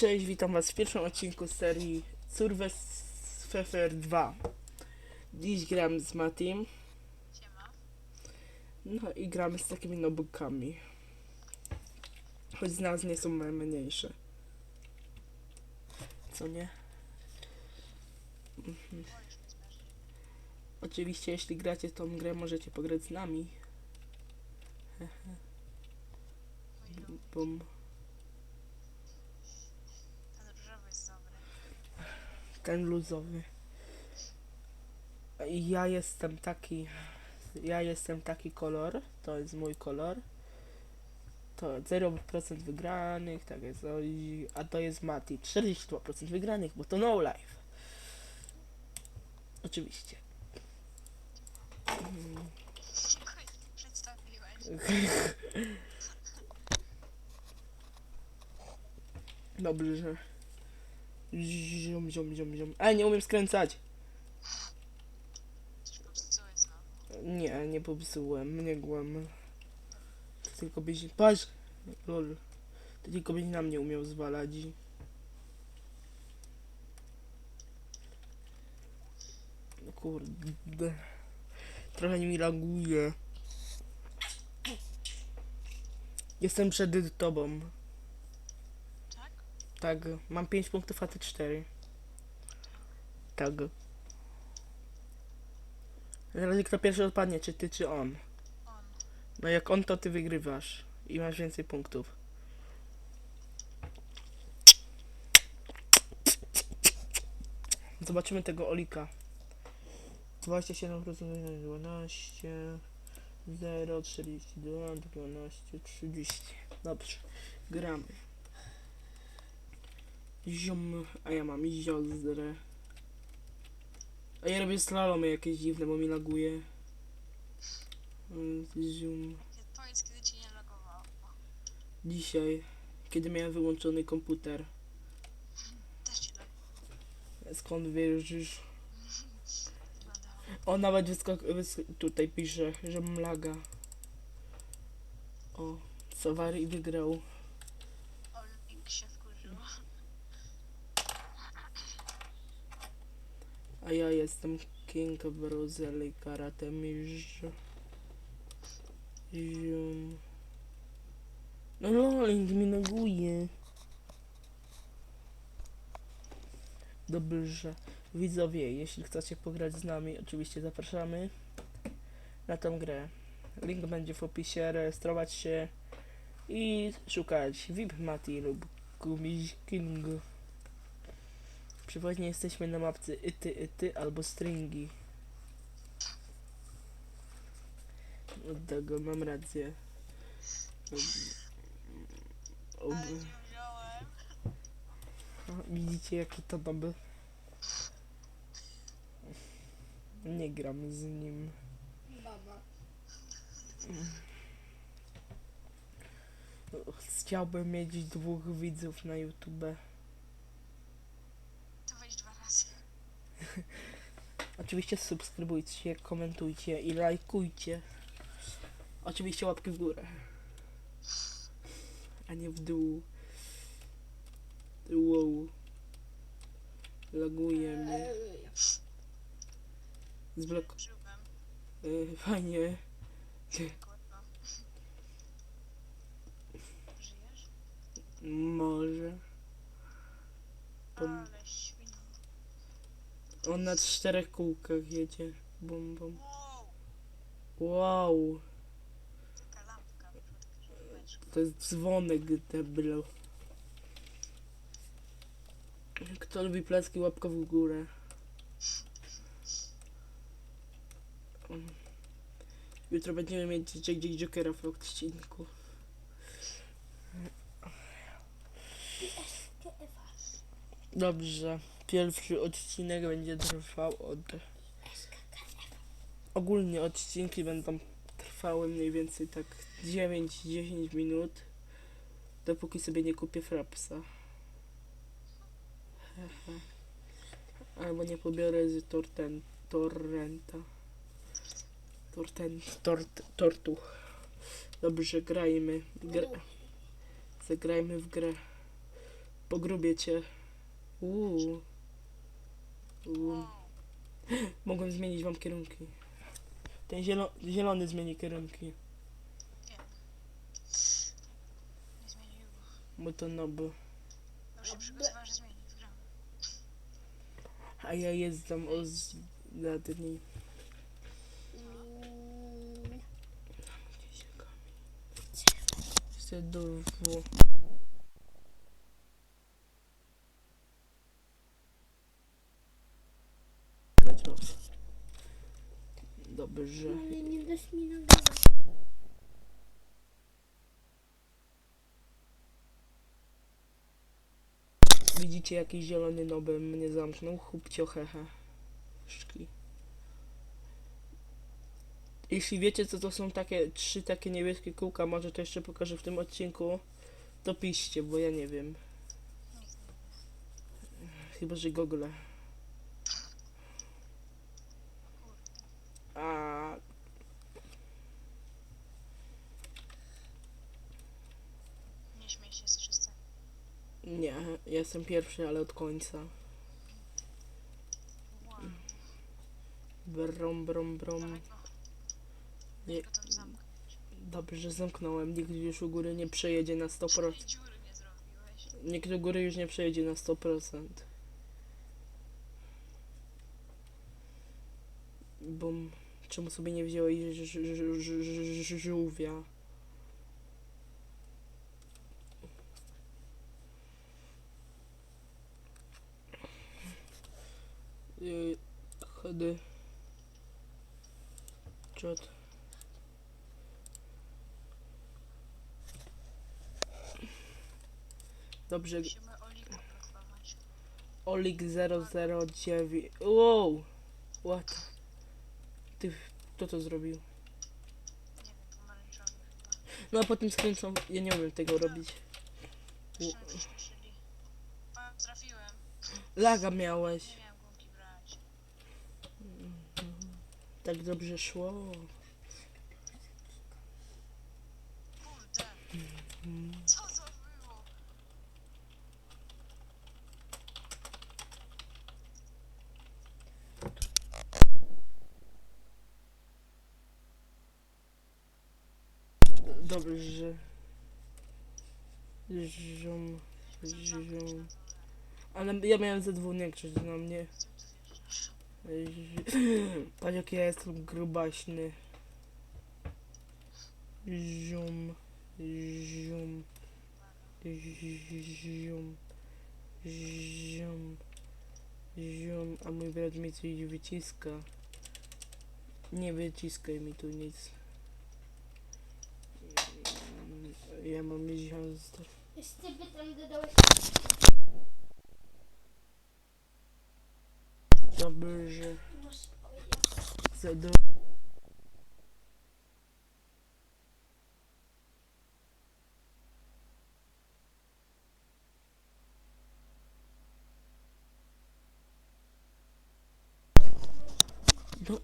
Cześć, witam was w pierwszym odcinku z serii Survivor 2. Dziś gram z Matim, no i gramy z takimi nobukami. Choć z nas nie są mniejsze. Co nie? Mhm. Oczywiście, jeśli gracie tą grę, możecie pograć z nami. Bum. Ten różowy jest dobry. Ten luzowy. Ja jestem taki. Ja jestem taki kolor. To jest mój kolor. To 0% wygranych, tak jest. A to jest Mati. 42% wygranych, bo to no life. Oczywiście. Mm. Dobrze. Ziom, ziom, ziom, ziom. Ej, nie umiem skręcać. Nie, nie popsułem, nie głam. To tylko byś... Patrz! Lol. To tylko byś na mnie umiał zwalać. No Kurde. Trochę mi laguje. Jestem przed tobą. Tak? Mam 5 punktów, a ty 4. Tak. Zależy kto pierwszy odpadnie, czy ty, czy on. On. No jak on, to ty wygrywasz i masz więcej punktów. Zobaczymy tego Olika. 27 12 0 42 12 30 Dobrze, gramy. Ziom, a ja mam ziozdrę. A ja robię slalomy jakieś dziwne, bo mi laguje. Mm, Ziom. Powiedz, kiedy cię nie logowało. Dzisiaj, kiedy miałem wyłączony komputer. Też ci logowało. Skąd wierzysz? O, nawet wyskok... Wysk tutaj pisze, że mam laga. O, Sawari wygrał. Olik się wkurzył. A ja jestem King Brozeli Karate. Ziom. No loling mi naguje. Dobrze. Widzowie, jeśli chcecie pograć z nami, oczywiście zapraszamy na tę grę. Link będzie w opisie, rejestrować się i szukać VIP Mati lub Gumiś King. Przeważnie jesteśmy na mapce ity, ity albo stringi. Od tego mam rację. Ob-. Widzicie jaki to dobry? Nie gram z nim. Baba. Chciałbym mieć dwóch widzów na YouTube. Oczywiście subskrybujcie, komentujcie i lajkujcie. Oczywiście łapki w górę. A nie w dół. Wow. Laguje mnie. Zblok... Fajnie. Może. Bum. On na czterech kółkach jedzie. Bum, bum. Wow. To jest dzwonek deblo. Kto lubi placki, łapka w górę. Jutro będziemy mieć Jack Jokera w odcinku. Dobrze. Pierwszy odcinek będzie trwał od... Ogólnie odcinki będą trwały mniej więcej tak 9-10 minut. Dopóki sobie nie kupię frapsa. Albo nie pobiorę z torten, torrenta. Torten, tort, tortu. Dobrze, grajmy. Gra, zagrajmy w grę. Pogrubię cię. Uuu. Wow. Mogłem zmienić wam kierunki. Ten zielo zielony zmieni kierunki. Nie zmienił. Bo to nob. Już się przygotowałem, że zmieni. Wygrałem. A ja jeżdżam ostatni. Mm, Chcę do w... Dobrze. Ale nie dasz mi nagrywać. Widzicie jakiś zielony nobel mnie zamknął? Chupcio hehe. Szki. Jeśli wiecie co to są takie trzy takie niebieskie kółka, może to jeszcze pokażę w tym odcinku, to piszcie, bo ja nie wiem. Nie. Chyba, że Google. Kurde. A Nie śmiej się, jesteś sceny. nie, ja jestem pierwszy, ale od końca. Brom, brom, brom. Nie, dobrze, że zamknąłem. Nikt już u góry nie przejedzie na 100%. Żadnej dziury nie zrobiłeś. Nikt do góry już nie przejedzie na 100%. Bum. Czemu sobie nie ż- żółwia? Yy, Chody. Czot. Dobrze, Musimy Oligo blokować. Olik 009. Wow! What? Ty, kto to zrobił? Nie wiem, pomarańczowy chyba. No a potem skręcą. Ja nie umiem tego robić. Pa, trafiłem. Laga miałeś. Nie Tak dobrze szło. Dobrze. Ziom. dole. Ale ja miałem ze dwóch nie na mnie. Patrz jak ja jestem grubaśny. Ziom, ziom, ziom, ziom, ziom, a mój brat mi coś wyciska. Nie wyciskaj mi tu nic. Ja mam ziazdę. Jeszcze by dodałeś Dobrze. masz Za do... No,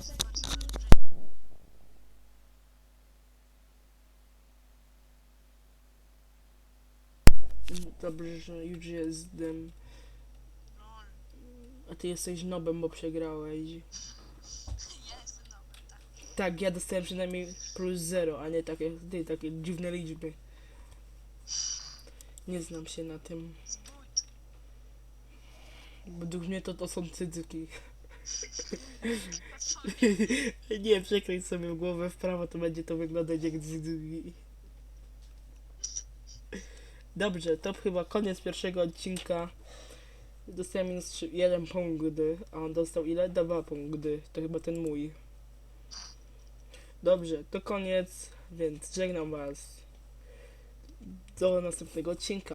Bardzo dobrze. Dobrze, już jestem. A ty jesteś nobem, bo przegrałeś. Ja jestem nowy, tak. Tak, ja dostałem przynajmniej plus zero, a nie takie, ty, takie dziwne liczby. Nie znam się na tym. Zbójt. Według mnie to, to są. Otworzy. Nie, przekręć sobie głowę w prawo, to będzie to wyglądać jak cyzyki. Dobrze, to chyba koniec pierwszego odcinka. Dostałem minus 3, 1 punkt, a on dostał ile? 2 punkty. To chyba ten mój. Dobrze, to koniec, więc żegnam was. Do następnego odcinka.